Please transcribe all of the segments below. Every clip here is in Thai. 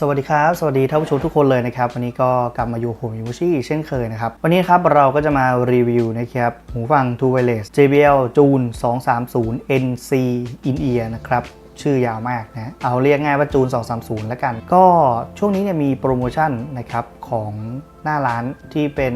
สวัสดีครับ สวัสดีท่านผู้ชมทุกคนเลยนะครับ วันนี้ก็กลับมาอยู่ผมยูชี่เช่นเคยนะครับ วันนี้ครับเราก็จะมารีวิวนะครับ หูฟัง True Wireless JBL June 230 NC In Ear นะครับชื่อยาวมากนะ เอาเรียกง่ายว่าจูน 230 แล้วกัน ก็ช่วงนี้เนี่ยมีโปรโมชั่นนะครับ ของหน้าร้านที่เป็น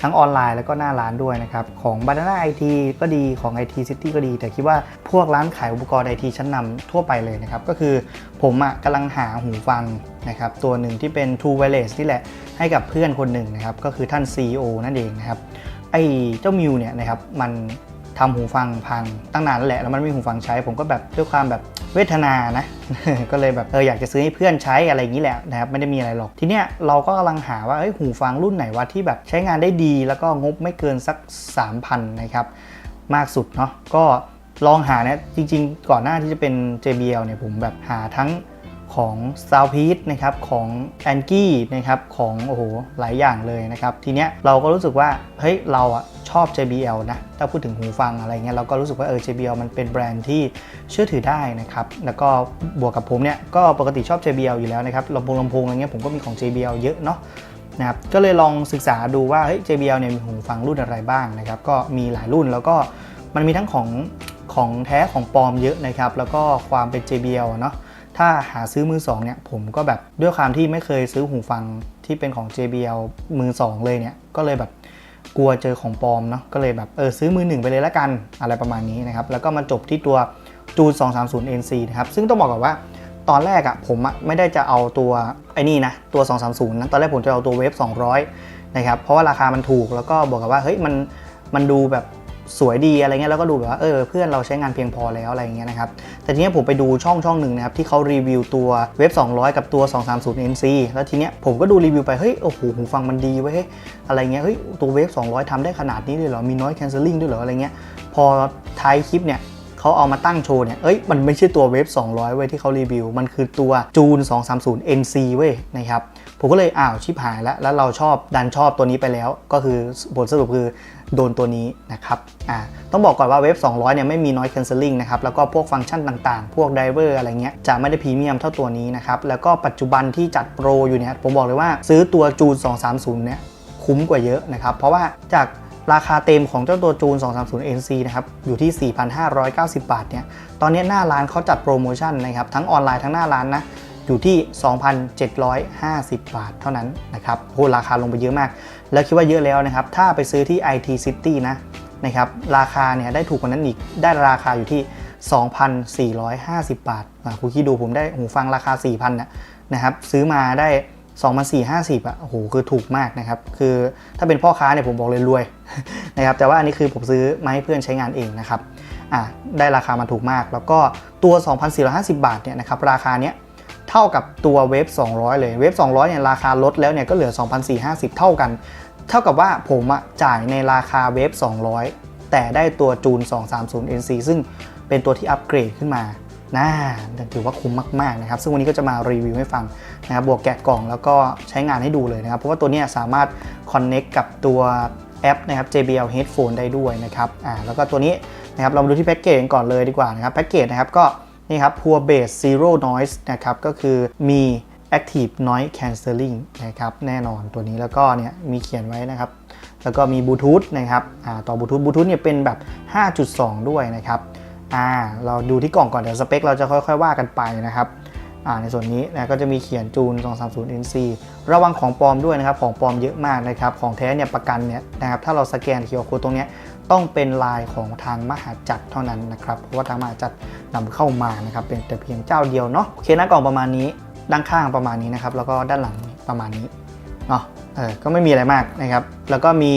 ทั้งออนไลน์แล้วก็หน้าร้านด้วยนะครับ ของ Banana IT ก็ดีของ IT City ก็ดี แต่คิดว่าพวกร้านขายอุปกรณ์ IT ชั้นนำทั่วไปเลยนะครับ ก็คือผมอะกำลังหาหูฟังนะครับ ตัวหนึ่งที่เป็น True Wireless ที่แหละให้กับเพื่อนคนหนึ่งนะครับ ก็คือท่าน CEO นั่นเองนะครับไอ้เจ้ามิวเนี่ยนะครับมันทำหูฟังพังตั้งนานแล้วแหละแล้วมันไม่มีหูฟังใช้ผมก็แบบด้วยความแบบ เวทนานะ ก็เลยแบบเอออยากจะซื้อให้เพื่อนใช้อะไรอย่างนี้แหละนะครับไม่ได้มีอะไรหรอก ทีเนี้ยเราก็กำลังหาว่าเอ้ยหูฟังรุ่นไหนวะที่แบบใช้งานได้ดี แล้วก็งบไม่เกินสัก 3,000นะครับมากสุดเนาะก็ลองหาเนี่ยจริง ๆ ก่อนหน้าที่จะเป็น JBL เนี่ยผมแบบหาทั้ง ของ s o u t p e a c e นะครับของ a n g i นะครับของโอ้โหหลายอย่างเลยนะครับทีเนี้ยเราก็รู้สึกว่าเฮ้ยเราอะชอบ JBL นะถ้าพูดถึงหูฟังอะไรเงี้ยเราก็รู้สึกว่าเออ JBL มันเป็นแบรนด์ที่เชื่อถือได้นะครับแล้วก็บวกกับผมเนี่ยก็ปกติชอบ JBL อยู่แล้วนะครับลำโพงลำโพงอะไรเงี้ยผมก็มีของ JBL เยอะเนาะนะครับก็เลยลองศึกษาดูว่าเฮ้ย JBL เนี่ยมีหูฟังรุ่นอะไรบ้างนะครับก็มีหลายรุ่นแล้วก็มันมีทั้งของของแท้ของปลอมเยอะนะครับแล้วก็ความเป็น JBL อะเนาะ ถ้าหาซื้อมือ2เนี่ยผมก็แบบด้วยความที่ไม่เคยซื้อหูฟังที่เป็นของ JBL มือ2เลยเนี่ยก็เลยแบบกลัวเจอของปลอมเนาะก็เลยแบบเออซื้อมือ1ไปเลยละกันอะไรประมาณนี้นะครับแล้วก็มาจบที่ตัวจูน230 NC นะครับซึ่งต้องบอกก่อนว่าตอนแรกอะ่ะผมอะไม่ได้จะเอาตัวไอ้นี่นะตัว 230นะตอนแรกผมจะเอาตัวเวฟ200นะครับเพราะว่าราคามันถูกแล้วก็บอกกับว่าเฮ้ยมันมันดูแบบ สวยดีอะไรเงี้ยแล้วก็ดูแบบว่าเออเพื่อนเราใช้งานเพียงพอแล้วอะไรเงี้ยนะครับแต่ทีเนี้ยผมไปดูช่องช่องหนึ่งนะครับที่เขารีวิวตัวเว็บ 200 กับตัว 230 NC แล้วทีเนี้ยผมก็ดูรีวิวไปเฮ้ยโอ้โหหูฟังมันดีเว้ยอะไรเงี้ยเฮ้ยตัวเวฟ200ทำได้ขนาดนี้เลยเหรอมีน้อย cancelling ด้วยเหรออะไรเงี้ยพอท้ายคลิปเนี่ยเขาเอามาตั้งโชว์เนี่ย เอ้ย มันไม่ใช่ตัวเวฟ200 เว้ยที่เขารีวิว มันคือตัวจูน 230 NC เว้ยนะครับ ผมก็เลย อ้าว ชิบหายแล้ว แล้วเราชอบ ดันชอบตัวนี้ไปแล้ว ก็คือผลสรุปคือ โดนตัวนี้นะครับอ่าต้องบอกก่อนว่าเวฟ200 เนี่ยไม่มี noise cancelling นะครับแล้วก็พวกฟังก์ชันต่างๆ พวก driver อะไรเงี้ยจะไม่ได้พรีเมียมเท่าตัวนี้นะครับแล้วก็ปัจจุบันที่จัดโปรอยู่เนี่ยผมบอกเลยว่าซื้อตัวจูน 230 เนี่ยคุ้มกว่าเยอะนะครับเพราะว่าจากราคาเต็มของเจ้าตัวจูน 230 NC นะครับ อยู่ที่ 4,590 บาท เนี่ย ตอนนี้หน้าร้านเขาจัดโปรโมชั่นนะครับ ทั้งออนไลน์ทั้งหน้าร้านนะ อยู่ที่ 2,750 บาท เท่านั้นนะครับโหราคาลงไปเยอะมาก แล้วคิดว่าเยอะแล้วนะครับ ถ้าไปซื้อที่ IT City นะนะครับราคาเนี่ยได้ถูกกว่านั้นอีกได้ราคาอยู่ที่ 2,450 บาทคุณคิดดูผมได้หูฟังราคา 4,000นะนะครับซื้อมาได้ 2,450อะโอ้โหคือถูกมากนะครับ คือถ้าเป็นพ่อค้าเนี่ยผมบอกเลยรวยนะครับแต่ว่าอันนี้คือผมซื้อมาให้เพื่อนใช้งานเองนะครับอะได้ราคามาถูกมาก แล้วก็ตัว 2,450 บาทเนี่ยนะครับราคาเนี้ย เท่ากับตัวเวฟ200 เลยเวฟ200เนี่ยราคาลดแล้วเนี่ยก็เหลือ 2,450 เท่ากัน เท่ากับว่าผมอะจ่ายในราคาเวฟ200 แต่ได้ตัวจูน 230 NC ซึ่งเป็นตัวที่อัปเกรดขึ้นมาน่าถือว่าคุ้มมากๆนะครับ ซึ่งวันนี้ก็จะมารีวิวให้ฟังนะครับบวกแกะกล่องแล้วก็ใช้งานให้ดูเลยนะครับ เพราะว่าตัวนี้สามารถ Connect กับตัวแอปนะครับ JBL Headphone ได้ด้วยนะครับอ่าแล้วก็ตัวนี้นะครับเรามาดูที่แพ็กเกจก่อนเลยดีกว่านะครับแพ็กเกจนะครับก็ นี่ครับ Pure Bass Zero Noise นะครับก็คือมี Active Noise Cancelling นะครับแน่นอนตัวนี้แล้วก็เนี่ยมีเขียนไว้นะครับ แล้วก็มีบลูทูธนะครับต่อบลูทูธบลูทูธเนี่ยเป็นแบบ 5.2 ด้วยนะครับอ่าเราดูที่กล่องก่อนเดี๋ยวสเปคเราจะค่อยๆว่ากันไปนะครับอ่าในส่วนนี้นะก็จะมีเขียนจูน 230 NC ระวังของปลอมด้วยนะครับ ของปลอมเยอะมากนะครับ ของแท้เนี่ยประกันเนี่ยนะครับถ้าเราสแกนเคียวโคตรงเนี้ย ต้องเป็นลายของทางมหาจักรเท่านั้นนะครับ เพราะว่าทางมหาจักรนำเข้ามานะครับ เป็นแต่เพียงเจ้าเดียวเนาะ โอเคหน้ากล่องประมาณนี้ ด้านข้างประมาณนี้นะครับ แล้วก็ด้านหลังประมาณนี้ เนาะ เออ ก็ไม่มีอะไรมากนะครับ แล้วก็มี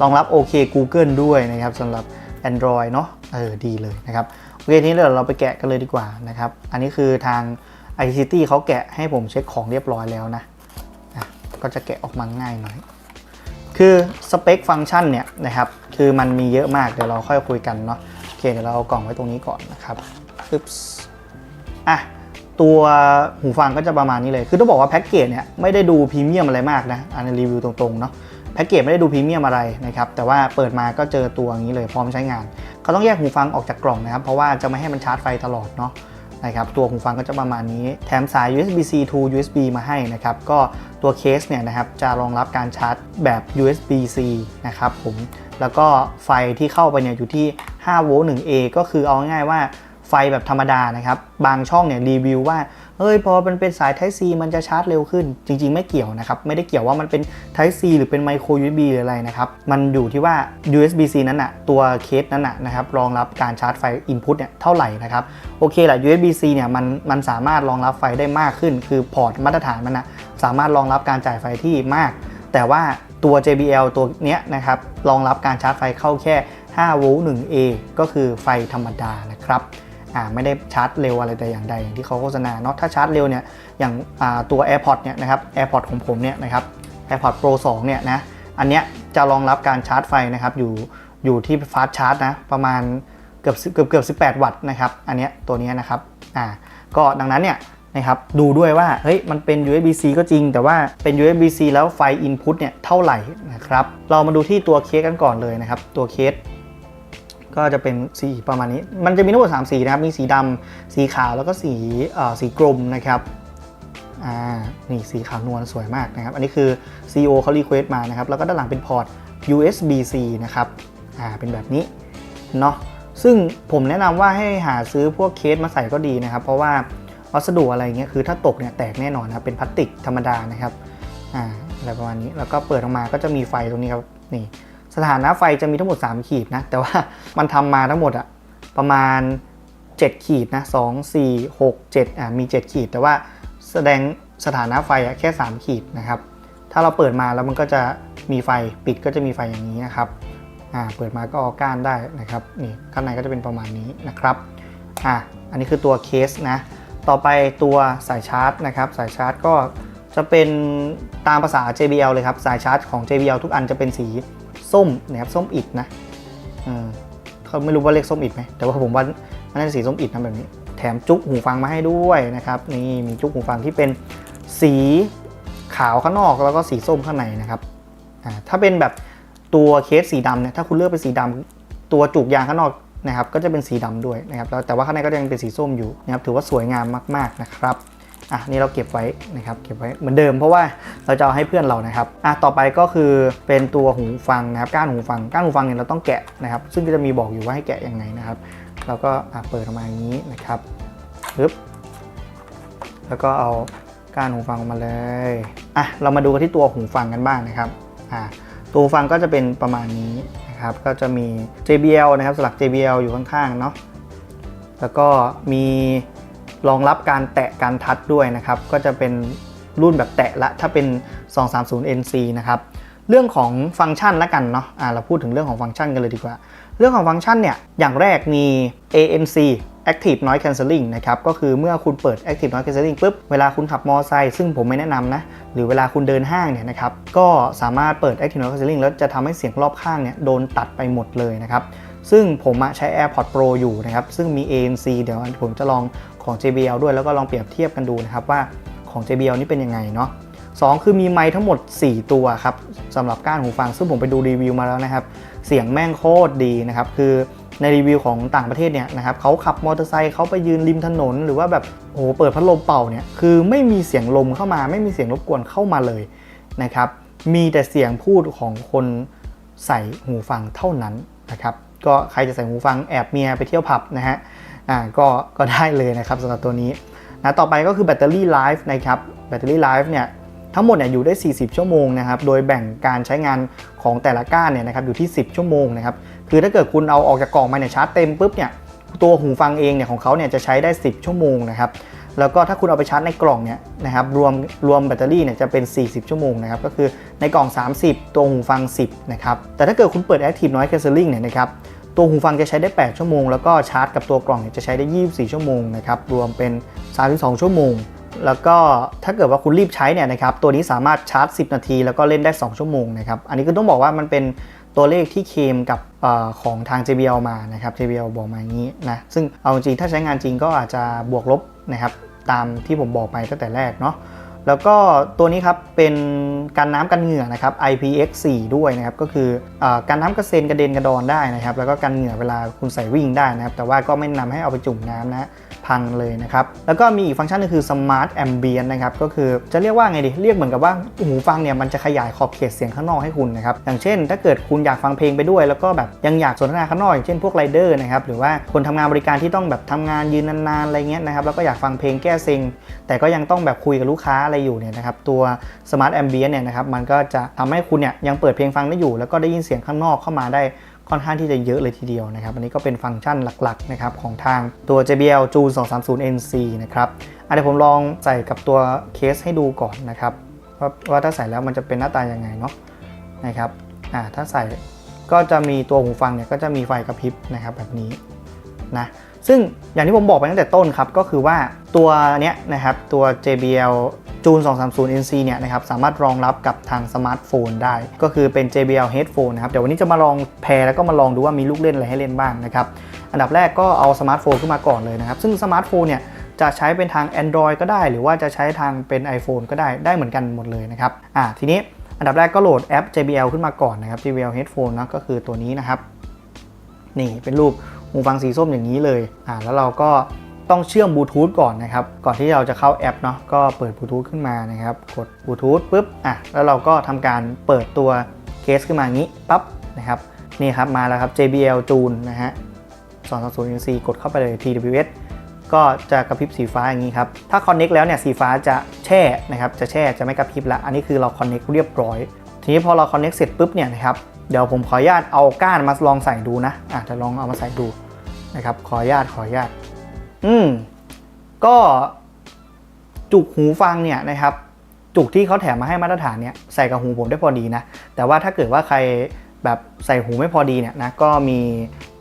รองรับ OK Google ด้วยนะครับสำหรับ Android เนาะ เออ ดีเลยนะครับ โอเค ทีนี้เดี๋ยวเราไปแกะกันเลยดีกว่านะครับ อันนี้คือทาง iCity เขาแกะให้ผมเช็คของเรียบร้อยแล้วนะ ก็จะแกะออกมาง่ายหน่อย คือสเปคฟังก์ชันเนี่ยนะครับคือมันมีเยอะมากเดี๋ยวเราค่อยคุยกันเนาะโอเคเดี๋ยวเราเอากล่องไว้ตรงนี้ก่อนนะครับปึ๊บอะตัวหูฟังก็จะประมาณนี้เลย คือต้องบอกว่าแพ็กเกจเนี่ยไม่ได้ดูพรีเมียมอะไรมากนะอันรีวิวตรงๆเนาะแพ็กเกจไม่ได้ดูพรีเมียมอะไรนะครับแต่ว่าเปิดมาก็เจอตัวอย่างนี้เลยพร้อมใช้งานเขาต้องแยกหูฟังออกจากกล่องนะครับเพราะว่าจะไม่ให้มันชาร์จไฟตลอดเนาะ นะครับตัวหูฟังก็จะประมาณนี้ แถมสาย USB-C to USB มาให้นะครับก็ตัวเคสเนี่ยนะครับจะรองรับการชาร์จแบบ USB-C นะครับผมแล้วก็ไฟที่เข้าไปเนี่ยอยู่ที่5โวลต์ 1A ก็คือเอาง่ายๆว่าไฟแบบธรรมดานะครับ บางช่องเนี่ยรีวิวว่า เฮ้ยพอมันเป็นสาย Type C มันจะชาร์จเร็วขึ้น จริง ๆ ไม่เกี่ยวนะครับ ไม่ได้เกี่ยวว่ามันเป็น Type C หรือเป็น Micro USB หรืออะไรนะครับ มันอยู่ที่ว่า USB-C นั้นอะตัวเคสนั้นอะนะครับรองรับการชาร์จไฟ Input เนี่ยเท่าไหร่นะครับโอเคแหละ USB-C เนี่ยมันมันสามารถรองรับไฟได้มากขึ้น คือพอร์ตมาตรฐานมันนะสามารถรองรับการจ่ายไฟที่มาก แต่ว่าตัว JBL ตัวเนี้ยนะครับรองรับการชาร์จไฟเข้าแค่5โวลต์ 1A ก็คือไฟธรรมดานะครับ อ่าไม่ได้ชาร์จเร็วอะไรแต่อย่างใดอย่างที่เขาโฆษณาเนาะถ้าชาร์จเร็วเนี่ยอย่างอ่าตัว AirPods เนี่ยนะครับ AirPods ของผมเนี่ยนะครับ AirPods Pro 2 เนี่ยนะอันเนี้ยจะรองรับการชาร์จไฟนะครับอยู่อยู่ที่ฟาสชาร์จนะประมาณเกือบเกือบเกือบ18 วัตต์นะครับอันเนี้ยตัวเนี้ยนะครับอ่าก็ดังนั้นเนี่ยนะครับดูด้วยว่าเฮ้ยมันเป็น USB-C ก็จริง แต่ว่าเป็น USB-C แล้วไฟ Input เนี่ยเท่าไหร่นะครับเรามาดูที่ตัวเคสกันก่อนเลยนะครับตัวเคส ก็จะเป็นสีประมาณนี้ มันจะมีทั้งหมด3สีนะครับ มีสีดำสีขาวแล้วก็สีเอ่อสีกรมนะครับอ่านี่สีขาวนวลสวยมากนะครับ อันนี้คือ CEO เขารีเควสมานะครับ แล้วก็ด้านหลังเป็นพอร์ต USB-C นะครับอ่าเป็นแบบนี้เนาะซึ่งผมแนะนำว่าให้หาซื้อพวกเคสมาใส่ก็ดีนะครับ เพราะว่าวัสดุอะไรเงี้ยคือถ้าตกเนี่ยแตกแน่นอนนะเป็นพลาสติกธรรมดานะครับอ่าอะไรประมาณนี้แล้วก็เปิดออกมาก็จะมีไฟตรงนี้ครับนี่ สถานะไฟจะมีทั้งหมด 3 ขีดนะ แต่ว่ามันทำมาทั้งหมดอะประมาณ 7 ขีดนะ2 4 6 7อะมี 7 ขีด แต่ว่าแสดงสถานะไฟอะแค่ 3 ขีดนะครับ ถ้าเราเปิดมาแล้วมันก็จะมีไฟปิดก็จะมีไฟอย่างนี้นะครับอ่าเปิดมาก็ออกก้านได้นะครับนี่ข้างในก็จะเป็นประมาณนี้นะครับอะอันนี้คือตัวเคสนะต่อไปตัวสายชาร์จนะครับ สายชาร์จก็จะเป็นตามภาษา JBL เลยครับ สายชาร์จของ JBL ทุกอันจะเป็นสี ส้มนะครับส้มอิดนะเขาไม่รู้ว่าเรียกส้มอิดไหมแต่ว่าผมว่ามันน่าจะสีส้มอิดนะแบบนี้ แถมจุกหูฟังมาให้ด้วยนะครับนี่มีจุกหูฟังที่เป็นสีขาวข้างนอกแล้วก็สีส้มข้างในนะครับถ้าเป็นแบบตัวเคสสีดำเนี่ยถ้าคุณเลือกเป็นสีดำตัวจุกยางข้างนอกนะครับก็จะเป็นสีดำด้วยนะครับแล้วแต่ว่าข้างในก็ยังเป็นสีส้มอยู่นะครับถือว่าสวยงามมาก ๆนะครับ อะนี่เราเก็บไว้นะครับเก็บไว้เหมือนเดิมเพราะว่าเราจะเอาให้เพื่อนเรานะครับอะต่อไปก็คือเป็นตัวหูฟังนะครับก้านหูฟังก้านหูฟังเนี่ยเราต้องแกะนะครับ ซึ่งก็จะมีบอกอยู่ว่าให้แกะยังไงนะครับเราก็อะเปิดออกมาอย่างนี้นะครับปึ๊บแล้วก็เอาก้านหูฟังออกมาเลยอะเรามาดูกันที่ตัวหูฟังกันบ้างนะครับอะตัวหูฟังก็จะเป็นประมาณนี้นะครับก็จะมี JBL นะครับสลัก JBL อยู่ข้างๆเนาะแล้วก็มี รองรับการแตะการทัดด้วยนะครับ ก็จะเป็นรุ่นแบบแตะละถ้าเป็น 230 NC นะครับ เรื่องของฟังก์ชันละกันเนาะอ่าเราพูดถึงเรื่องของฟังก์ชันกันเลยดีกว่า เรื่องของฟังก์ชันเนี่ย อย่างแรกมี ANC Active Noise Cancelling นะครับ ก็คือเมื่อคุณเปิด Active Noise Cancelling ปุ๊บ เวลาคุณขับมอเตอร์ไซค์ซึ่งผมไม่แนะนำนะ หรือเวลาคุณเดินห้างเนี่ยนะครับ ก็สามารถเปิด Active Noise Cancelling แล้วจะทำให้เสียงรอบข้างเนี่ยโดนตัดไปหมดเลยนะครับซึ่งผมใช้ AirPods Pro อยู่นะครับ ซึ่งมี ANC เดี๋ยวผมจะลอง ของ JBL ด้วยแล้วก็ลองเปรียบเทียบกันดูนะครับว่าของ JBL นี่เป็นยังไงเนาะ2คือมีไมค์ทั้งหมด 4 ตัวครับสำหรับก้านหูฟัง ซึ่งผมไปดูรีวิวมาแล้วนะครับ เสียงแม่งโคตรดีนะครับ คือในรีวิวของต่างประเทศเนี่ยนะครับเขาขับมอเตอร์ไซค์เขาไปยืนริมถนน หรือว่าแบบโอ้โหเปิดพัดลมเป่าเนี่ยคือไม่มีเสียงลมเข้ามา ไม่มีเสียงรบกวนเข้ามาเลยนะครับมีแต่เสียงพูดของคนใส่หูฟังเท่านั้นนะครับก็ใครจะใส่หูฟังแอบเมียไปเที่ยวผับนะฮะ อ่าก็ก็ได้เลยนะครับสำหรับตัวนี้นะต่อไปก็คือแบตเตอรี่ไลฟ์นะครับแบตเตอรี่ไลฟ์เนี่ยทั้งหมดเนี่ยอยู่ได้ 40 ชั่วโมงนะครับ โดยแบ่งการใช้งานของแต่ละก้านเนี่ยนะครับอยู่ที่ 10 ชั่วโมงนะครับ คือถ้าเกิดคุณเอาออกจากกล่องมาเนี่ยชาร์จเต็มปุ๊บเนี่ย ตัวหูฟังเองเนี่ยของเขาเนี่ยจะใช้ได้ 10 ชั่วโมงนะครับ แล้วก็ถ้าคุณเอาไปชาร์จในกล่องเนี่ยนะครับรวมรวมแบตเตอรี่เนี่ยจะเป็น 40 ชั่วโมงนะครับ ก็คือในกล่อง 30 ตัวหูฟัง 10 นะครับ แต่ถ้าเกิดคุณเปิด Active Noise Cancelling เนี่ยนะครับ ตัวหูฟังจะใช้ได้ 8 ชั่วโมง แล้วก็ชาร์จกับตัวกล่องจะใช้ได้ 24 ชั่วโมงนะครับ รวมเป็น 32 ชั่วโมง แล้วก็ถ้าเกิดว่าคุณรีบใช้เนี่ยนะครับ ตัวนี้สามารถชาร์จ 10 นาที แล้วก็เล่นได้ 2 ชั่วโมงนะครับ อันนี้ก็ต้องบอกว่ามันเป็นตัวเลขที่เคมกับอของทาง JBL มานะครับ JBL บอกมาอย่างนี้นะ ซึ่งเอาจริงถ้าใช้งานจริงก็อาจจะบวกลบนะครับ ตามที่ผมบอกไปตั้งแต่แรกเนาะ แล้วก็ตัวนี้ครับเป็นการน้ำกันเหงื่อนะครับ IPX4 ด้วยนะครับก็คืออการน้ำกระเซ็นกระเด็นกระดอนได้นะครับ แล้วก็กันเหงื่อเวลาคุณใส่วิ่งได้นะครับ แต่ว่าก็ไม่แนะนำให้เอาไปจุ่มน้ำนะ พังเลยนะครับ แล้วก็มีอีกฟังก์ชันหนึงคือ Smart Ambient นะครับ ก็คือจะเรียกว่าไงดี เรียกเหมือนกับว่าหูฟังเนี่ยมันจะขยายขอบเขตเสียงข้างนอกให้คุณนะครับ อย่างเช่น ถ้าเกิดคุณอยากฟังเพลงไปด้วย แล้วก็แบบยังอยากสนทนาข้างนอกอย่างเช่นพวกไรเดอร์นะครับ หรือว่าคนทำงานบริการที่ต้องแบบทำงานยืนนานๆอะไรเงี้ยนะครับ แล้วก็อยากฟังเพลงแก้เซ็ง แต่ก็ยังต้องแบบคุยกับลูกค้าอะไรอยู่เนี่ยนะครับ ตัว Smart Ambient เนี่ยนะครับ มันก็จะทำให้คุณเนี่ยยังเปิดเพลงฟังได้อยู่ แล้วก็ได้ยินเสียงข้างนอกเข้ามาได้ ค่อนข้างที่จะเยอะเลยทีเดียวนะครับ อันนี้ก็เป็นฟังก์ชันหลักๆนะครับของทางตัว JBL June 230 NC นะครับอะเดี๋ยวผมลองใส่กับตัวเคสให้ดูก่อนนะครับว่าว่าถ้าใส่แล้วมันจะเป็นหน้าตายังไงเนาะนะครับอ่าถ้าใส่ก็จะมีตัวหูฟังเนี่ยก็จะมีไฟกระพริบนะครับแบบนี้นะซึ่งอย่างที่ผมบอกไปตั้งแต่ต้นครับก็คือว่าตัวเนี้ยนะครับตัว JBL June 230 NC เนี่ยนะครับสามารถรองรับกับทางสมาร์ทโฟนได้ ก็คือเป็น JBL Headphone นะครับ เดี๋ยววันนี้จะมาลองแพรแล้วก็มาลองดูว่ามีลูกเล่นอะไรให้เล่นบ้างนะครับ อันดับแรกก็เอาสมาร์ทโฟนขึ้นมาก่อนเลยนะครับ ซึ่งสมาร์ทโฟนเนี่ยจะใช้เป็นทาง Android ก็ได้ หรือว่าจะใช้ทางเป็น iPhone ก็ได้ได้เหมือนกันหมดเลยนะครับอ่าทีนี้อันดับแรกก็โหลดแอป JBL ขึ้นมาก่อนนะครับ JBL Headphone นะก็คือตัวนี้นะครับนี่เป็นรูปหูฟังสีส้มอย่างนี้เลยอ่าแล้วเราก็ ต้องเชื่อมบลูทูธก่อนนะครับ ก่อนที่เราจะเข้าแอปเนาะก็เปิดบลูทูธขึ้นมานะครับ กดบลูทูธปุ๊บอะแล้วเราก็ทำการเปิดตัวเคสขึ้นมาอย่างนี้ปั๊บนะครับนี่ครับมาแล้วครับ JBL June นะฮะ220 NC กดเข้าไปเลย TWS ก็จะกระพริบสีฟ้าอย่างนี้ครับ ถ้า Connect แล้วเนี่ยสีฟ้าจะแช่นะครับ จะแช่จะไม่กระพริบละ อันนี้คือเรา Connect เรียบร้อย ทีนี้พอเรา Connect เสร็จปุ๊บเนี่ยนะครับ เดี๋ยวผมขออนุญาตเอาก้านมาลองใส่ดูนะ อะจะลองเอามาใส่ดูนะครับ ขออนุญาตขออนุญาต อืมก็จุกหูฟังเนี่ยนะครับ จุกที่เขาแถมมาให้มาตรฐานเนี่ยใส่กับหูผมได้พอดีนะ แต่ว่าถ้าเกิดว่าใครแบบใส่หูไม่พอดีเนี่ยนะก็มี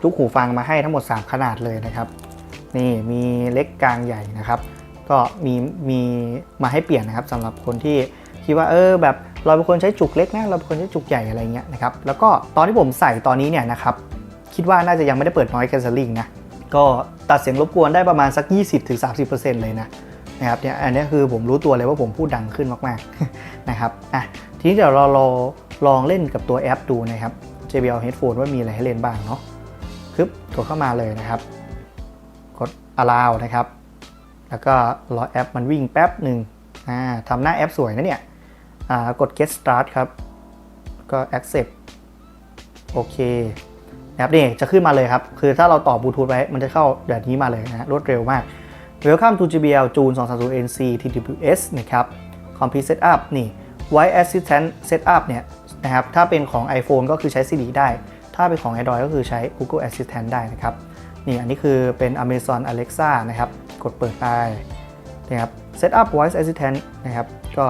จุกหูฟังมาให้ทั้งหมด 3 ขนาดเลยนะครับ นี่มีเล็กกลางใหญ่นะครับ ก็มีมีมาให้เปลี่ยนนะครับสำหรับคนที่คิดว่าเออแบบเราเป็นคนใช้จุกเล็กนะเราเป็นคนใช้จุกใหญ่อะไรเงี้ยนะครับแล้วก็ตอนที่ผมใส่ตอนนี้เนี่ยนะครับคิดว่าน่าจะยังไม่ได้เปิด noise cancelling นะ ก็ตัดเสียงรบกวนได้ประมาณสัก 20-30%เลยนะนะครับเนี่ยอันนี้คือผมรู้ตัวเลยว่าผมพูดดังขึ้นมากๆนะครับอะทีนี้เดี๋ยวเราเราลองเล่นกับตัวแอปดูนะครับ JBL Headphone ว่ามีอะไรให้เล่นบ้างเนาะคึบกดเข้ามาเลยนะครับ กด allow นะครับ แล้วก็รอแอปมันวิ่งแป๊บหนึ่งอ่าทำหน้าแอปสวยนะเนี่ยอ่ากด get start ครับ ก็ accept โอเค แอปนี่จะขึ้นมาเลยครับ คือถ้าเราต่อบลูทูธไว้ มันจะเข้าแบบนี้มาเลยนะฮะรวดเร็วมาก Welcome to JBL June 230 NC TWS นะครับ Complete Setup นี่ Voice Assistant Setup เนี่ยนะครับถ้าเป็นของ iPhone ก็คือใช้ Siri ได้ ถ้าเป็นของ Android ก็คือใช้ Google Assistant ได้นะครับนี่อันนี้คือเป็น Amazon Alexa นะครับ กดเปิดไปนะครับ Setup Voice Assistant นะครับ ก็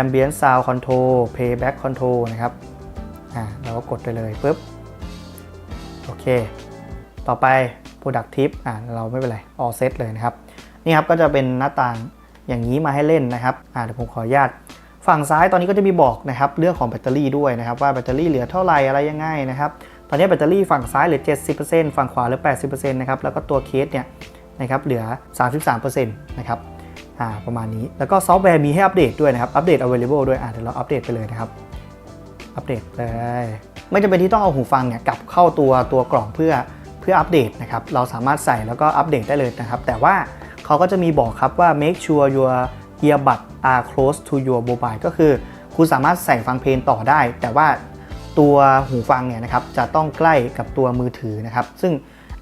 Ambient Sound Control Playback Control นะครับ อ่าเราก็กดไปเลยปุ๊บ โอเค ต่อไป productive อ่าเราไม่เป็นไร all set เลยนะครับ นี่ครับก็จะเป็นหน้าต่างอย่างนี้มาให้เล่นนะครับอ่าเดี๋ยวผมขออนุญาต ฝั่งซ้ายตอนนี้ก็จะมีบอกนะครับเรื่องของแบตเตอรี่ด้วยนะครับว่าแบตเตอรี่เหลือเท่าไหร่อะไรยังไงนะครับ ตอนนี้แบตเตอรี่ฝั่งซ้ายเหลือ 70%ฝั่งขวาเหลือ 80%นะครับแล้วก็ตัวเคสเนี่ยนะครับเหลือ 33%นะครับอ่าประมาณนี้ แล้วก็ซอฟต์แวร์มีให้อัปเดตด้วยนะครับ อัปเดต available ด้วยอ่าเดี๋ยวเราอัปเดตไปเลยนะครับ อัปเดตเลย ไม่จำเป็นที่ต้องเอาหูฟังเนี่ยกลับเข้าตัวตัวกล่องเพื่อเพื่ออัปเดตนะครับเราสามารถใส่แล้วก็อัปเดตได้เลยนะครับ แต่ว่าเขาก็จะมีบอกครับว่า make sure your earbud are close to your mobile ก็คือ คุณสามารถใส่ฟังเพลงต่อได้ แต่ว่าตัวหูฟังเนี่ยนะครับจะต้องใกล้กับตัวมือถือนะครับ ซึ่ง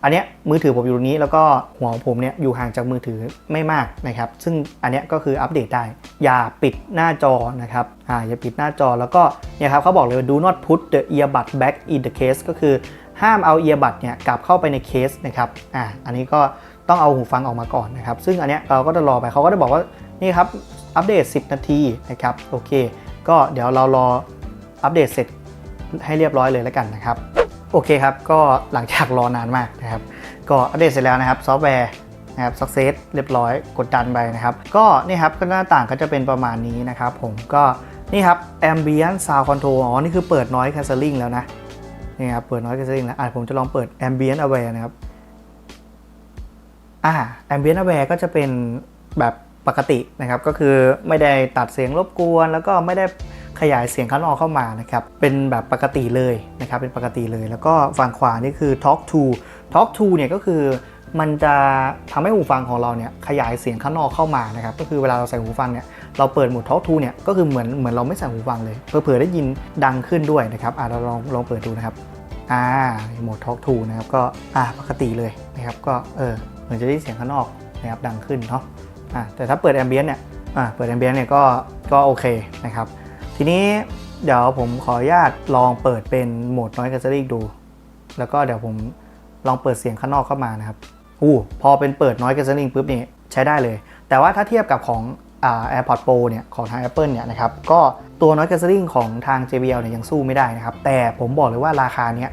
อันเนี้ยมือถือผมอยู่ตรงนี้แล้วก็หัวของผมเนี่ยอยู่ห่างจากมือถือไม่มากนะครับ ซึ่งอันเนี้ยก็คืออัปเดตได้ อย่าปิดหน้าจอนะครับอ่าอย่าปิดหน้าจอแล้วก็เนี่ยครับเขาบอกเลย do not put the earbud back in the case ก็คือห้ามเอา earbud เนี่ยกลับเข้าไปในเคสนะครับอ่าอันนี้ก็ต้องเอาหูฟังออกมาก่อนนะครับ ซึ่งอันเนี้ยเราก็จะรอไปเขาก็จะบอกว่านี่ครับอัปเดต 10 นาทีนะครับโอเค ก็เดี๋ยวเรารออัปเดตเสร็จให้เรียบร้อยเลยแล้วกันนะครับ โอเคครับ ก็หลังจากรอนานมากนะครับ ก็อัปเดตเสร็จแล้วนะครับซอฟต์แวร์นะครับ success เรียบร้อยกดดันไปนะครับ ก็นี่ครับก็หน้าต่างก็จะเป็นประมาณนี้นะครับผมก็นี่ครับ ambient sound control อ๋อ นี่คือเปิด noise cancelling แล้วนะนี่ครับเปิด noise cancelling แล้วอะผมจะลองเปิด ambient aware นะครับอ่า ambient aware ก็จะเป็นแบบปกตินะครับ ก็คือไม่ได้ตัดเสียงรบกวน แล้วก็ไม่ได้ ขยายเสียงข้างนอกเข้ามานะครับเป็นแบบปกติเลยนะครับเป็นปกติเลย แล้วก็ฝั่งขวานี่คือ talk to talk to เนี่ยก็คือมันจะทำให้หูฟังของเราเนี่ยขยายเสียงข้างนอกเข้ามานะครับก็คือเวลาเราใส่หูฟังเนี่ยเราเปิดโหมด talk to เนี่ยก็คือเหมือนเหมือนเราไม่ใส่หูฟังเลยเผื่อได้ยินดังขึ้นด้วยนะครับอะเราลองลองเปิดดูนะครับอ่าโหมด talk to นะครับก็อ่าปกติเลยนะครับก็เออเหมือนจะได้เสียงข้างนอกนะครับดังขึ้นเนาะอ่าแต่ถ้าเปิด ambient เนี่ยอ่าเปิด ambient เนี่ยก็ก็โอเคนะครับ ทีนี้เดี๋ยวผมขออนุญาตลองเปิดเป็นโหมด noise cancelling ดู แล้วก็เดี๋ยวผมลองเปิดเสียงข้างนอกเข้ามานะครับอู้พอเป็นเปิด noise cancelling ปุ๊บนี่ใช้ได้เลย แต่ว่าถ้าเทียบกับของอ่า AirPods Pro เนี่ยของทาง Apple เนี่ยนะครับก็ตัว noise cancelling ของทาง JBL เนี่ยยังสู้ไม่ได้นะครับ แต่ผมบอกเลยว่าราคาเนี้ย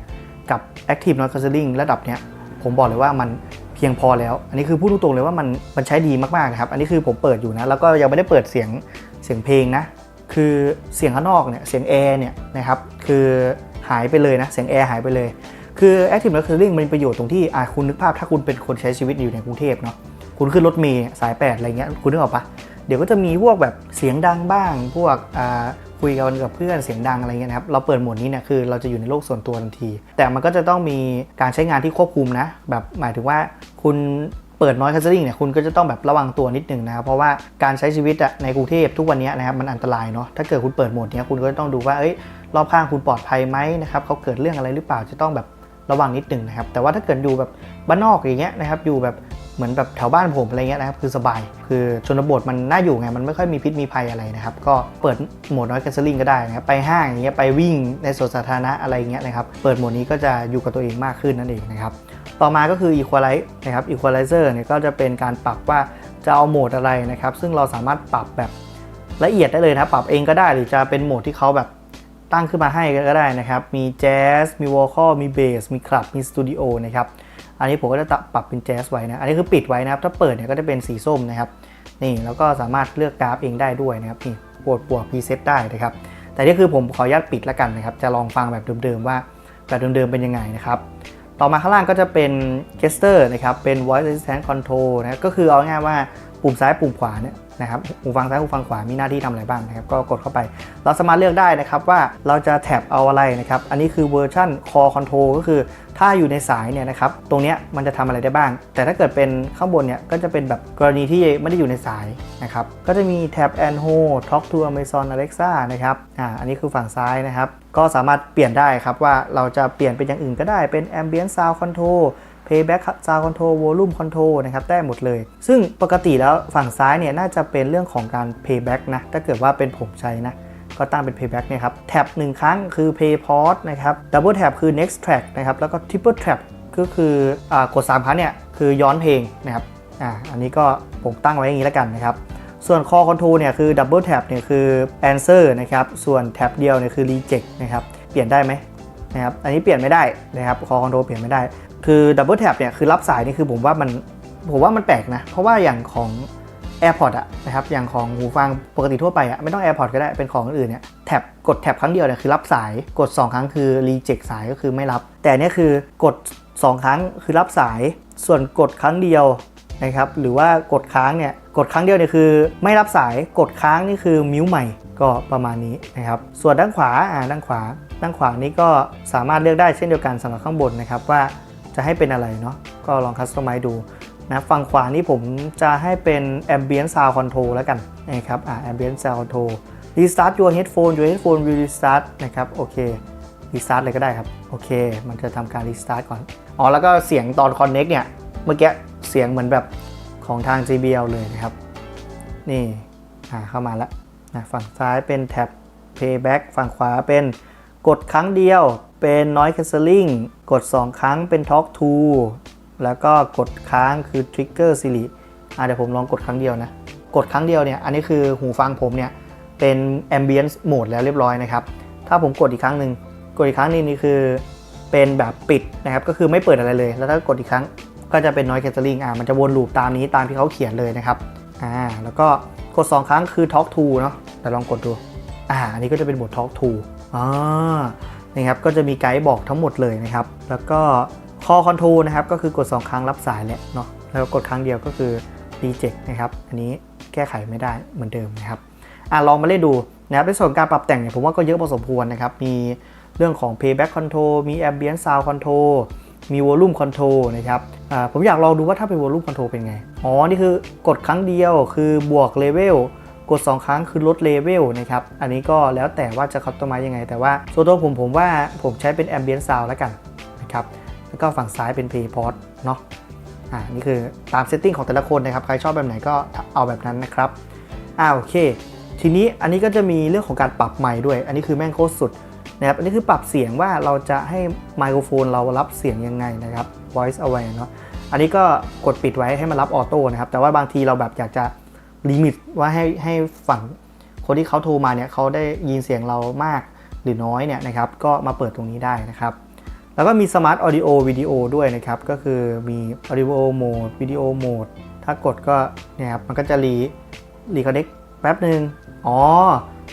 กับ Active Noise Cancelling ระดับเนี้ยผมบอกเลยว่ามันเพียงพอแล้ว อันนี้คือพูดตรงๆเลยว่ามันมันใช้ดีมากๆนะครับ อันนี้คือผมเปิดอยู่นะ แล้วก็ยังไม่ได้เปิดเสียงเสียงเพลงนะ คือเสียงข้างนอกเนี่ยเสียงแอร์เนี่ยนะครับคือหายไปเลยนะเสียงแอร์หายไปเลย คือ Active Noise Cancelling มันมีประโยชน์ตรงที่อะคุณนึกภาพถ้าคุณเป็นคนใช้ชีวิตอยู่ในกรุงเทพเนาะคุณขึ้นรถเมล์สาย8อะไรเงี้ยคุณนึกออกปะเดี๋ยวก็จะมีพวกแบบเสียงดังบ้าง พวกอ่าคุยกันกับเพื่อนเสียงดังอะไรเงี้ยนะครับเราเปิดโหมดนี้เนี่ยคือเราจะอยู่ในโลกส่วนตัวทันที แต่มันก็จะต้องมีการใช้งานที่ควบคุมนะ แบบหมายถึงว่าคุณ เปิดน้อยคัสซิ่งเนี่ยคุณก็จะต้องแบบระวังตัวนิดนึงนะครับเพราะว่าการใช้ชีวิตอะในกรุงเทพทุกวันนี้นะครับมันอันตรายเนาะถ้าเกิดคุณเปิดโหมดเนี้ยคุณก็ต้องดูว่าเอ้ยรอบข้างคุณปลอดภัยไหมนะครับเขาเกิดเรื่องอะไรหรือเปล่าจะต้องแบบระวังนิดนึงนะครับแต่ว่าถ้าเกิดอยู่แบบบ้านนอกอย่างเงี้ยนะครับอยู่แบบ เหมือนแบบแถวบ้านผมอะไรเงี้ยนะครับคือสบาย คือชนบทมันน่าอยู่ไงมันไม่ค่อยมีพิษมีภัยอะไรนะครับก็เปิดโหมดน้อยแคนเซลลิงก็ได้นะครับไปห้างอย่างเงี้ยไปวิ่งในสวนสาธารณะอะไรเงี้ยนะครับเปิดโหมดนี้ก็จะอยู่กับตัวเองมากขึ้นนั่นเองนะครับต่อมาก็คือ Equalize นะครับ Equalizer เนี่ยก็จะเป็นการปรับว่าจะเอาโหมดอะไรนะครับ ซึ่งเราสามารถปรับแบบละเอียดได้เลยนะปรับเองก็ได้หรือจะเป็นโหมดที่เขาแบบตั้งขึ้นมาให้ก็ได้นะครับ มีแจ๊สมีวอลคอลมีเบสมีคลับมีสตูดิโอนะครับ อันนี้ผมก็จะปรับเป็นแจ๊สไว้นะ อันนี้คือปิดไว้นะครับ ถ้าเปิดเนี่ยก็จะเป็นสีส้มนะครับ นี่แล้วก็สามารถเลือกกราฟเองได้ด้วยนะครับ นี่ปวดปวดพรีเซตได้นะครับ แต่นี่คือผมขออนุญาตปิดแล้วกันนะครับ จะลองฟังแบบเดิมๆว่าแบบเดิมๆเป็นยังไงนะครับ ต่อมาข้างล่างก็จะเป็นเคสเตอร์นะครับ เป็น voice assistant control นะ ก็คือเอาง่ายว่าปุ่มซ้ายปุ่มขวาเนี่ย นะครับหูฟังซ้ายหูฟังขวามีหน้าที่ทำอะไรบ้างนะครับก็กดเข้าไป เราสามารถเลือกได้นะครับว่าเราจะแท็บเอาอะไรนะครับอันนี้คือเวอร์ชัน core control ก็คือถ้าอยู่ในสายเนี่ยนะครับตรงเนี้ยมันจะทำอะไรได้บ้าง แต่ถ้าเกิดเป็นข้างบนเนี่ยก็จะเป็นแบบกรณีที่ไม่ได้อยู่ในสายนะครับก็จะมี tab and hold talk to Amazon Alexa นะครับอ่าอันนี้คือฝั่งซ้ายนะครับก็สามารถเปลี่ยนได้ครับว่าเราจะเปลี่ยนเป็นอย่างอื่นก็ได้เป็น ambient sound control playback sound control volume control นะครับได้หมดเลย ซึ่งปกติแล้วฝั่งซ้ายเนี่ยน่าจะเป็นเรื่องของการ playback นะ ถ้าเกิดว่าเป็นผมใช้นะก็ตั้งเป็น playback เนี่ยครับแท็บ1ครั้งคือ play pause นะครับ double tap คือ next track นะครับแล้วก็ triple tap ก็คืออกด3ครั้งเนี่ยคือย้อนเพลงนะครับอ่าอันนี้ก็ผมตั้งไว้อย่างนี้แล้วกันนะครับส่วน core control เนี่ยคือ double tap เนี่ยคือ answer นะครับ ส่วน tap เดียวเนี่ยคือ reject นะครับ เปลี่ยนได้ไหมนะครับ อันนี้เปลี่ยนไม่ได้นะครับ core control เปลี่ยนไม่ได้ คือ double tap เนี่ยคือรับสายนี่คือผมว่ามันผมว่ามันแปลกนะ เพราะว่าอย่างของ AirPods อะนะครับอย่างของหูฟังปกติทั่วไปอะไม่ต้อง AirPods ก็ได้เป็นของอื่นเนี่ยแท็บกดแท็บครั้งเดียวเนี่ยคือรับสายกด 2 ครั้งคือ reject สายก็คือไม่รับ แต่นเนี่ยคือกด 2 ครั้งคือรับสาย ส่วนกดครั้งเดียวนะครับหรือว่ากดค้างเนี่ยกดครั้งเดียวเนี่ยคือ ไม่รับสายกดค้างนี่คือมิวใหม่ก็ประมาณนี้นะครับส่วนด้านขวาอ่าด้านขวาด้านขวานี้ก็สามารถเลือกได้เช่นเดียวกันสำหรับข้างบนนะครับว่า จะให้เป็นอะไรเนาะก็ลองคัสตอมไมซ์ดูนะฝั่งขวานี่ผมจะให้เป็น ambient sound control แล้วกันนะครับอ่า ambient sound control restart your headphone your headphone will restart นะครับโอเค restart เลยก็ได้ครับ โอเค มันจะทำการ restart ก่อน อ๋อ แล้วก็เสียงตอน connect เนี่ย เมื่อกี้เสียงเหมือนแบบของทาง JBL เลยนะครับ นี่อ่าเข้ามาแล้วนะฝั่งซ้ายเป็นแท็บ playback ฝั่งขวาเป็นกดครั้งเดียว เป็น noise cancelling กด 2 ครั้งเป็น talk to แล้วก็กดค้างคือ trigger Siri อะเดี๋ยวผมลองกดครั้งเดียวนะ กดครั้งเดียวเนี่ย อันนี้คือหูฟังผมเนี่ย เป็น ambient mode แล้วเรียบร้อยนะครับ ถ้าผมกดอีกครั้งหนึ่งกดอีกครั้งนึงนี่คือเป็นแบบปิดนะครับ ก็คือไม่เปิดอะไรเลย แล้วถ้ากดอีกครั้งก็จะเป็น noise cancelling อะมันจะวนลูปตามนี้ตามที่เขาเขียนเลยนะครับ อ่า แล้วก็กด 2 ครั้งคือ talk to เนาะแต่ลองกดดู อ่า อันนี้ก็จะเป็นโหมด talk to อ่า นี่ครับก็จะมีไกด์บอกทั้งหมดเลยนะครับ แล้วก็ call control นะครับก็คือกด 2 ครั้งรับสายแหละเนาะแล้วก็กดครั้งเดียวก็คือ reject นะครับ อันนี้แก้ไขไม่ได้เหมือนเดิมนะครับอะลองมาเล่นดูนะครับในส่วนการปรับแต่งเนี่ยผมว่าก็เยอะพอสมควรนะครับ มีเรื่องของ playback control มี ambient sound control มี volume control นะครับอ่าผมอยากลองดูว่าถ้าเป็น volume control เป็นไง อ๋อ นี่คือกดครั้งเดียวคือบวก level กด 2 ครั้งคือลด level นะครับ อันนี้ก็แล้วแต่ว่าจะคัสตอมไมยังไง แต่ว่าส่วนตัวผมผมว่าผมใช้เป็น ambient sound แล้วกันนะครับ แล้วก็ฝั่งซ้ายเป็น play port เนาะ อ่า นี่คือตามเซตติ้งของแต่ละคนนะครับ ใครชอบแบบไหนก็เอาแบบนั้นนะครับ อ่าโอเค ทีนี้อันนี้ก็จะมีเรื่องของการปรับไมค์ด้วย อันนี้คือแม่งโคตรสุดนะครับ อันนี้คือปรับเสียงว่าเราจะให้ไมโครโฟนเรารับเสียงยังไงนะครับ voice away เนาะ อันนี้ก็กดปิดไว้ให้มันรับออโต้นะครับ แต่ว่าบางทีเราแบบอยากจะ ลิมิตว่าให้ให้ฝั่งคนที่เขาโทรมาเนี่ยเขาได้ยินเสียงเรามากหรือน้อยเนี่ยนะครับก็มาเปิดตรงนี้ได้นะครับ แล้วก็มี Smart Audio Video ด้วยนะครับ ก็คือมี Audio Mode Video Mode ถ้ากดก็เนี่ยครับมันก็จะรีรีคอนเนคแป๊บหนึ่งอ๋อ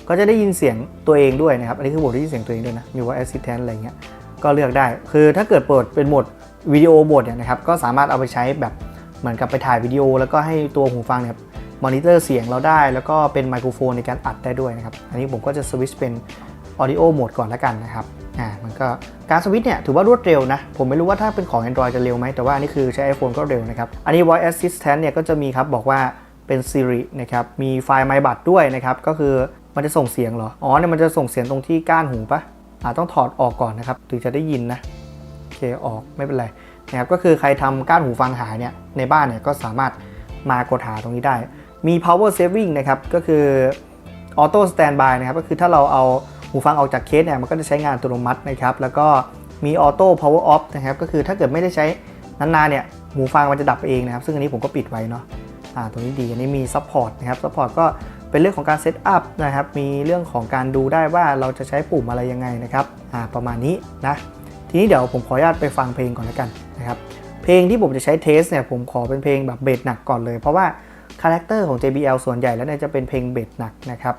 ก็จะได้ยินเสียงตัวเองด้วยนะครับ อันนี้คือโหมดได้ยินเสียงตัวเองด้วยนะมี Voice Assistant อะไรเงี้ยก็เลือกได้ คือถ้าเกิดเปิดเป็นโหมดวิดีโอโหมดเนี่ยนะครับก็สามารถเอาไปใช้แบบเหมือนกับไปถ่ายวิดีโอ แล้วก็ให้ตัวหูฟังเนี่ย มอนิเตอร์เสียงเราได้ แล้วก็เป็นไมโครโฟนในการอัดได้ด้วยนะครับ อันนี้ผมก็จะสวิตช์เป็น Audio Mode ก่อนแล้วกันนะครับอ่ามันก็การสวิตช์เนี่ยถือว่ารวดเร็วนะ ผมไม่รู้ว่าถ้าเป็นของ Android จะเร็วไหมแต่ว่าอันนี้คือใช้ iPhone ก็เร็วนะครับ อันนี้ Voice Assistant เนี่ยก็จะมีครับบอกว่าเป็น Siri นะครับ มีไฟล์ My b u d ด้วยนะครับ ก็คือมันจะส่งเสียงเหรอ อ๋อเนี่ยมันจะส่งเสียงตรงที่ก้านหูปะอ่าต้องถอดออกก่อนนะครับ ถึงจะได้ยินนะโอเคออกไม่เป็นไรนะครับก็คือใครทำก้านหูฟังหายเนี่ยในบ้านเนี่ยก็สามารถมากดหาตรงนี้ได้ มี power saving นะครับก็คือ auto standby นะครับก็คือถ้าเราเอาหูฟังออกจากเคสเนี่ยมันก็จะใช้งานอัตโนมัตินะครับแล้วก็มี auto power off นะครับก็คือถ้าเกิดไม่ได้ใช้นานๆเนี่ยหูฟังมันจะดับเองนะครับซึ่งอันนี้ผมก็ปิดไว้เนาะอ่าตรงนี้ดีอันนี้มี support นะครับ support ก็เป็นเรื่องของการเซตอัพนะครับมีเรื่องของการดูได้ว่าเราจะใช้ปุ่มอะไรยังไงนะครับอ่าประมาณนี้นะทีนี้เดี๋ยวผมขออนุญาตไปฟังเพลงก่อนแล้วกันนะครับเพลงที่ผมจะใช้เทสเนี่ยผมขอเป็นเพลงแบบเบสหนักก่อนเลย เพราะว่า คาแรคเตอร์ของ JBL ส่วนใหญ่แล้วเนี่ยจะเป็นเพลงเบสหนักนะครับ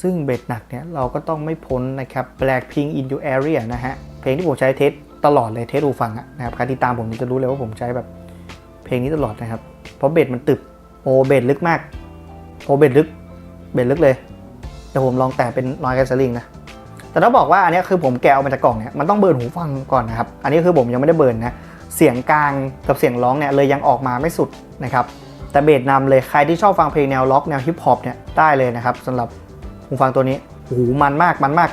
ซึ่งเบสหนักเนี่ยเราก็ต้องไม่พ้นนะครับ Blackpink in your area นะฮะ เพลงที่ผมใช้เทสตลอดเลยเทสหูฟังอะนะครับใครที่ตามผมจะรู้เลยว่าผมใช้แบบเพลงนี้ตลอดนะครับ เพราะเบสมันตึบโอเบสลึกมากโอเบสลึกเบสลึกเลยเดี๋ยวผมลองแต่เป็นนอยแคสเซลิงนะแต่ต้องบอกว่าอันนี้คือผมแกะออกมาจากกล่องเนี่ยมันต้องเบิร์นหูฟังก่อนนะครับ อันนี้คือผมยังไม่ได้เบิร์นนะ เสียงกลางกับเสียงร้องเนี่ยเลยยังออกมาไม่สุดนะครับ แต่เบสนำเลยใครที่ชอบฟังเพลงแนวล็อกแนวฮิปฮอปเนี่ยได้เลยนะครับสำหรับหูฟังตัวนี้โอ้โหมันมากมันมาก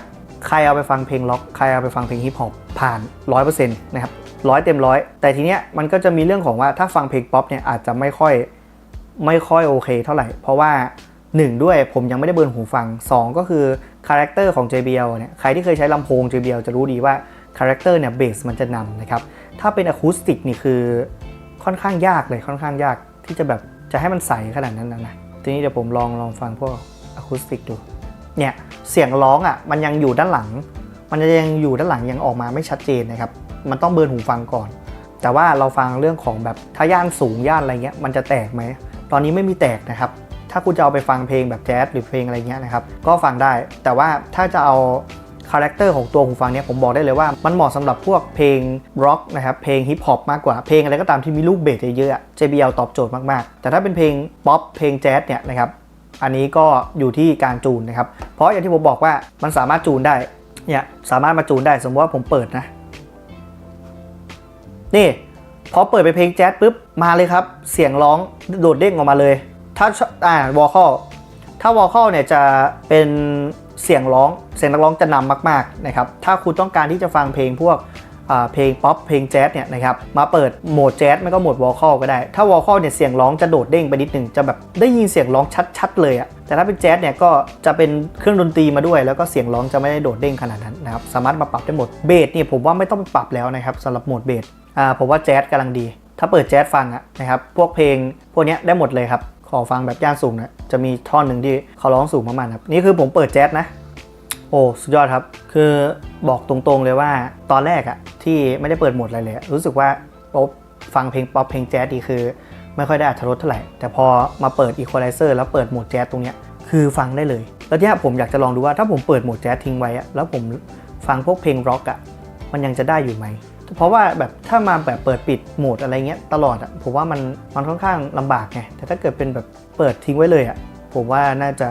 ใครเอาไปฟังเพลงล็อกใครเอาไปฟังเพลงฮิปฮอปผ่าน100%นะครับร้อยเต็มร้อยแต่ทีเนี้ยมันก็จะมีเรื่องของว่าถ้าฟังเพลงป๊อปเนี่ยอาจจะไม่ค่อยไม่ค่อยโอเคเท่าไหร่ เพราะว่า 1 ด้วยผมยังไม่ได้เบิร์นหูฟัง 2 ก็คือคาแรคเตอร์ของ JBL เนี่ยใครที่เคยใช้ลำโพง JBL จะรู้ดีว่าคาแรคเตอร์เนี่ยเบสมันจะนำนะครับถ้าเป็นอะคูสติกนี่คือค่อนข้างยากเลยค่อนข้างยาก ที่จะแบบจะให้มันใสขนาดนั้นนะนะทีนี้เดี๋ยวผมลองลองฟังพวกอะคูสติกดู เนี่ยเสียงร้องอะมันยังอยู่ด้านหลัง มันจะยังอยู่ด้านหลังยังออกมาไม่ชัดเจนนะครับ มันต้องเบิร์นหูฟังก่อน แต่ว่าเราฟังเรื่องของแบบถ้าย่านสูงย่านอะไรเงี้ยมันจะแตกไหม ตอนนี้ไม่มีแตกนะครับ ถ้าคุณจะเอาไปฟังเพลงแบบแจ๊สหรือเพลงอะไรเงี้ยนะครับ ก็ฟังได้ แต่ว่าถ้าจะเอา คาแรคเตอร์ของตัวหูฟังเนี้ยผมบอกได้เลยว่ามันเหมาะสำหรับพวกเพลงร็อกนะครับเพลงฮิปฮอปมากกว่าเพลงอะไรก็ตามที่มีลูกเบสเยอะๆ JBL ตอบโจทย์มากๆ แต่ถ้าเป็นเพลงป๊อปเพลงแจ๊สเนี่ยนะครับอันนี้ก็อยู่ที่การจูนนะครับเพราะอย่างที่ผมบอกว่ามันสามารถจูนได้เนี่ยสามารถมาจูนได้สมมติว่าผมเปิดนะ นี่พอเปิดไปเพลงแจ๊สปุ๊บมาเลยครับ เสียงร้องโดดเด้งออกมาเลย ถ้าชอ่าวอลคอลถ้าวอลคอลเนี่ยจะเป็น เสียงร้องเสียงนักร้องจะนำมากๆนะครับถ้าคุณต้องการที่จะฟังเพลงพวกเพลงป๊อปเพลงแจ๊สเนี่ยนะครับมาเปิดโหมดแจ๊สไม่ก็โหมดวอลคอลก็ได้ ถ้าวอลคอลเนี่ยเสียงร้องจะโดดเด้งไปนิดหนึ่งจะแบบได้ยินเสียงร้องชัดๆเลยอะแต่ถ้าเป็นแจ๊สเนี่ยก็จะเป็นเครื่องดนตรีมาด้วย แล้วก็เสียงร้องจะไม่ได้โดดเด้งขนาดนั้นนะครับสามารถมาปรับได้หมดเบสเนี่ยผมว่าไม่ต้องไปปรับแล้วนะครับสำหรับโหมดเบสผมว่าแจ๊สกำลังดี ถ้าเปิดแจ๊สฟังอะนะครับพวกเพลงพวกเนี้ยได้หมดเลยครับ ขอฟังแบบย่านสูงนะจะมีท่อนหนึ่งที่เขาร้องสูงมากๆครับนี่คือผมเปิดแจ๊สนะ โอ้สุดยอดครับ คือบอกตรงๆเลยว่าตอนแรกอะที่ไม่ได้เปิดโหมดอะไรเลย รู้สึกว่าป๊อปฟังเพลงป๊อปเพลงแจ๊สดีคือ ไม่ค่อยได้อัธรสเท่าไหร่ แต่พอมาเปิดอีควอไลเซอร์แล้วเปิดโหมดแจ๊สตรงเนี้ยคือฟังได้เลย แล้วเนี่ผมอยากจะลองดูว่าถ้าผมเปิดโหมดแจ๊สทิ้งไว้อะแล้วผมฟังพวกเพลงร็อกอะมันยังจะได้อยู่ไหม เพราะว่าแบบถ้ามาแบบเปิดปิดโหมดอะไรเงี้ยตลอดอะผมว่ามันมันค่อนข้างลำบากไงแต่ถ้าเกิดเป็นแบบเปิดทิ้งไว้เลยอะผมว่าน่าจะ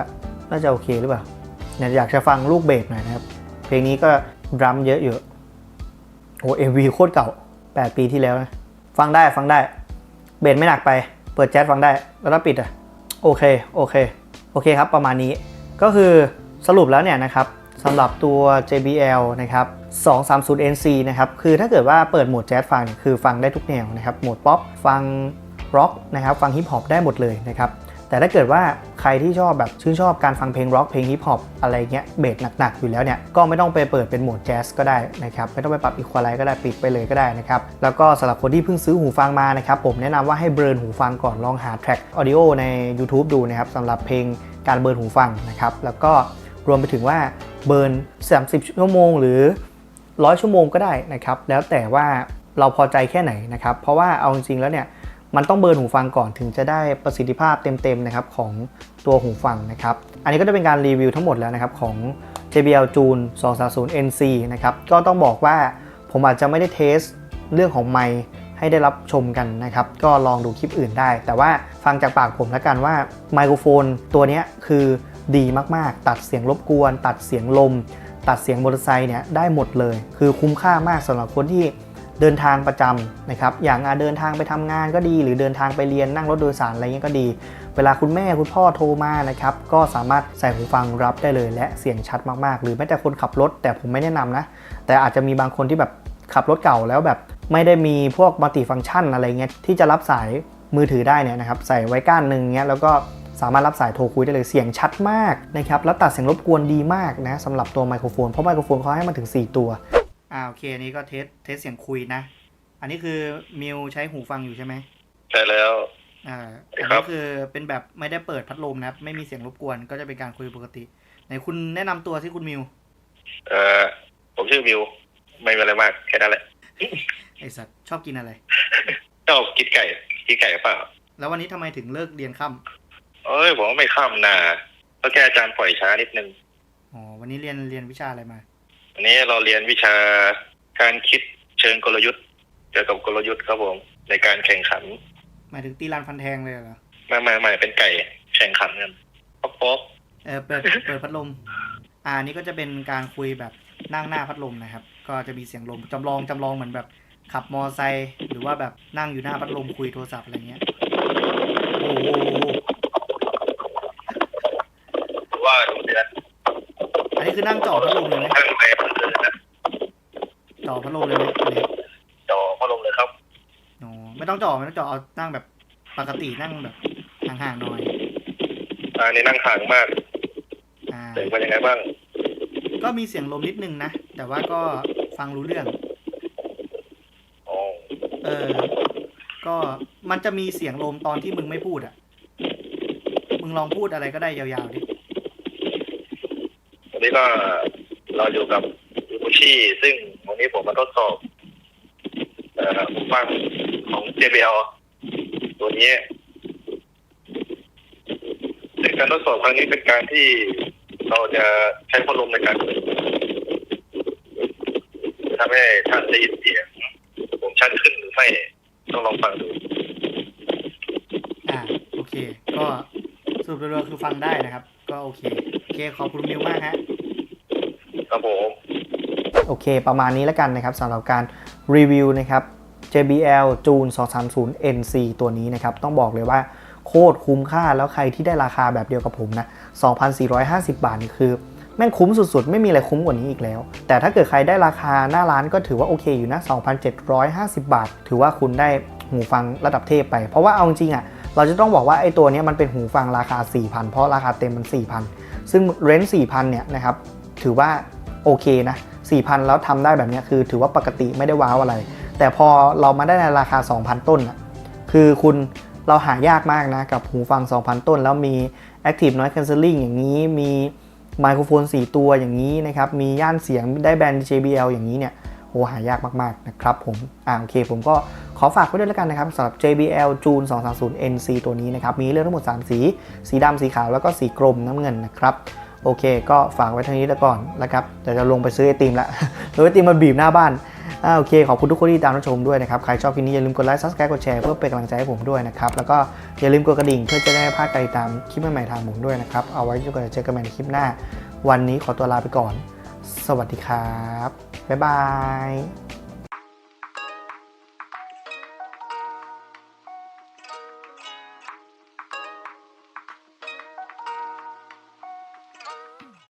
น่าจะโอเคหรือเปล่าเนี่ยอยากจะฟังลูกเบสหน่อยนะครับ เพลงนี้ก็ดรัมเยอะอยู่โอ้เอ็มวีโคตรเก่า 8 ปีที่แล้วนะฟังได้ฟังได้ เบสไม่หนักไป เปิดแจ๊สฟังได้ แล้วถ้าปิดอะโอเคโอเคโอเคครับประมาณนี้ก็คือสรุปแล้วเนี่ยนะครับสำหรับตัว JBL นะครับ 230NC นะครับ คือถ้าเกิดว่าเปิดโหมดแจ๊สฟังคือฟังได้ทุกแนวนะครับ โหมดป๊อปฟังร็อกนะครับ ฟังฮิปฮอปได้หมดเลยนะครับ แต่ถ้าเกิดว่าใครที่ชอบแบบชื่นชอบการฟังเพลงร็อกเพลงฮิปฮอปอะไรเงี้ยเบสหนักๆอยู่แล้วเนี่ยก็ไม่ต้องไปเปิดเป็นโหมดแจ๊สก็ได้นะครับไม่ต้องไปปรับอีควอไลซ์ก็ได้ปิดไปเลยก็ได้นะครับแล้วก็สำหรับคนที่เพิ่งซื้อหูฟังมานะครับผมแนะนำว่าให้เบิร์นหูฟังก่อนลองหาแทร็กออดิโอใน YouTube ดูนะครับสำหรับเพลงการเบิร์นหูฟังนะครับแล้วก็รวมไปถึงว่าเบิร์น 30 ชั่วโมง หรือ 100ชั่วโมงก็ได้นะครับ แล้วแต่ว่าเราพอใจแค่ไหนนะครับ เพราะว่าเอาจริงๆแล้วเนี่ยมันต้องเบิร์นหูฟังก่อนถึงจะได้ประสิทธิภาพเต็มๆนะครับของตัวหูฟังนะครับ อันนี้ก็จะเป็นการรีวิวทั้งหมดแล้วนะครับของ JBL June 230 NC นะครับ ก็ต้องบอกว่าผมอาจจะไม่ได้เทสเรื่องของไมค์ให้ได้รับชมกันนะครับ ก็ลองดูคลิปอื่นได้ แต่ว่าฟังจากปากผมแล้วกันว่าไมโครโฟนตัวนี้คือดีมากๆ ตัดเสียงรบกวน ตัดเสียงลม ตัดเสียงมอเตอร์ไซค์เนี่ยได้หมดเลย คือคุ้มค่ามากสำหรับคนที่เดินทางประจำนะครับ อย่างอะเดินทางไปทำงานก็ดี หรือเดินทางไปเรียนนั่งรถโดยสารอะไรเงี้ยก็ดี เวลาคุณแม่คุณพ่อโทรมานะครับ ก็สามารถใส่หูฟังรับได้เลย และเสียงชัดมากๆ หรือแม้แต่คนขับรถ แต่ผมไม่แนะนำนะ แต่อาจจะมีบางคนที่แบบขับรถเก่าแล้วแบบ ไม่ได้มีพวกมัลติฟังก์ชันอะไรเงี้ยที่จะรับสายมือถือได้เนี่ยนะครับ ใส่ไว้ก้านหนึ่งเงี้ยแล้วก็ สามารถรับสายโทรคุยได้เลยเสียงชัดมากนะครับแล้วตัดเสียงรบกวนดีมากนะสำหรับตัวไมโครโฟนเพราะไมโครโฟนเขาให้มาถึง 4 ตัวอ่าโอเคอันนี้ก็เทสเทสเสียงคุยนะ อันนี้คือมิวใช้หูฟังอยู่ใช่ไหมใช่แล้วอ่าอันครันี้บคือเป็นแบบไม่ได้เปิดพัดลมนะครับไม่มีเสียงรบกวนก็จะเป็นการคุยปกติไหนคุณแนะนำตัวที่คุณมิวเอ่อผมชื่อมิวไม่มีอะไรมากแค่นั้นแหละไอสัตว์ชอบกินอะไรชอบกินไก่กินไก่เปล่าแล้ววันนี้ทำไมถึงเลิกเรียนค่ เอ้ยผมว่าไม่ข้ามนาก็แค่อาจารย์ปล่อยช้านิดนึงำอ๋อวันนี้เรียนเรียนวิชาอะไรมาวันนี้เราเรียนวิชาการคิดเชิงกลยุทธ์เกี่ยวกับกลยุทธ์ครับผมในการแข่งขันหมายถึงตีรันฟันแทงเลยเหรอไม่ไม่ไม่เป็นไก่แข่งขันกันป๊อกป๊อกเออเปิดเปิดพัดลมอ่านี่ก็จะเป็นการคุยแบบนั่งหน้าพัดลมนะครับ ก็จะมีเสียงลมจำลองจำลองเหมือนแบบขับมอไซค์หรือว่าแบบนั่งอยู่หน้าพัดลมคุยโทรศัพท์อะไรเงี้ยโอ้โห ว่าดูเดือน อันนี้ คือนั่งจ่อพัดลมเลยไหมนั่งไปพันเลยนะจ่อพัดลมเลยไหมอันนี้จอพัดลมเลยครับอ๋อไม่ต้องจ่อไม่ต้องจ่อเอานั่งแบบปกตินั่งแบบห่างๆหน่อยอันนี้นั่งห่างมากอ่าเสียงเป็นยังไงบ้าง ก็มีเสียงลมนิดนึงนะ แต่ว่าก็ฟังรู้เรื่องอ๋อเออ ก็มันจะมีเสียงลมตอนที่มึงไม่พูดอะ มึงลองพูดอะไรก็ได้ยาวๆดิวั นนี้ก็เราอยู่กับยูชิซึ่งวันนี้ผมมาทดสอบเอ่อหูฟังของ JBL ตัวนี้ซึ่งการทดสอบครั้งนี้เป็นการที่เราจะใช้พัดลมในการทำให้ท่านได้ยินเสียงผมชัดขึ้นหรือไม่ต้องลองฟังดูอ่าโอเค ก็สรุปรวมคือฟังได้นะครับ ก็โอเค โอเค ขอบคุณมิวมากฮะ ครับผมโอเค ประมาณนี้แล้วกันนะครับสำหรับการรีวิวนะครับ JBL June 230 NC ตัวนี้นะครับ ต้องบอกเลยว่าโคตรคุ้มค่าแล้วใครที่ได้ราคาแบบเดียวกับผมนะ 2,450 บาทนี่คือ แม่งคุ้มสุดๆ ไม่มีอะไรคุ้มกว่านี้อีกแล้ว แต่ถ้าเกิดใครได้ราคาหน้าร้านก็ถือว่าโอเคอยู่นะ 2,750 บาท ถือว่าคุณได้หูฟังระดับเทพไป เพราะว่าเอาจริงๆอะเราจะต้องบอกว่าไอ้ตัวนี้มันเป็นหูฟังราคา 4,000 เพราะราคาเต็มมัน 4,000 ซึ่งเรนจ์4,000 เนี่ยนะครับ ถือว่า โอเคนะ4,000 แล้วทำได้แบบนี้คือถือว่าปกติไม่ได้ว้าวอะไร แต่พอเรามาได้ในราคา 2,000 ต้นอะคือคุณเราหายากมากนะ กับหูฟัง 2,000 ต้น แล้วมี Active Noise Cancelling อย่างนี้มีไมโครโฟน 4 ตัวอย่างนี้นะครับมีย่านเสียงได้แบรนด์ JBL อย่างนี้เนี่ยโหหายากมากๆนะครับผมอ่าโอเค ผมก็ขอฝากไว้ด้วยแล้วกันนะครับสำหรับ JBL June 230 NC ตัวนี้นะครับมีเรื่องทั้งหมด 3 สี สีดำสีขาวแล้วก็สีกรมน้ำเงินนะครับ โอเค ก็ฝากไว้เท่านี้แล้วก่อนนะครับเดี๋ยวจะลงไปซื้อไอติมละซื้อไอติมมาบีบหน้าบ้านอ่าโอเค ขอบคุณทุกคนที่ตามรับชมด้วยนะครับ ใครชอบคลิปนี้อย่าลืมกดไลค์ subscribe กดแชร์เพื่อเป็นกำลังใจให้ผมด้วยนะครับ แล้วก็อย่าลืมกดกระดิ่งเพื่อจะได้ไม่พลาดการติดตามคลิปใหม่ๆทางผมด้วยนะครับ เอาไว้เจอกันเจอกันใหม่ในคลิปหน้า วันนี้ขอตัวลาไปก่อน สวัสดีครับ บ๊ายบาย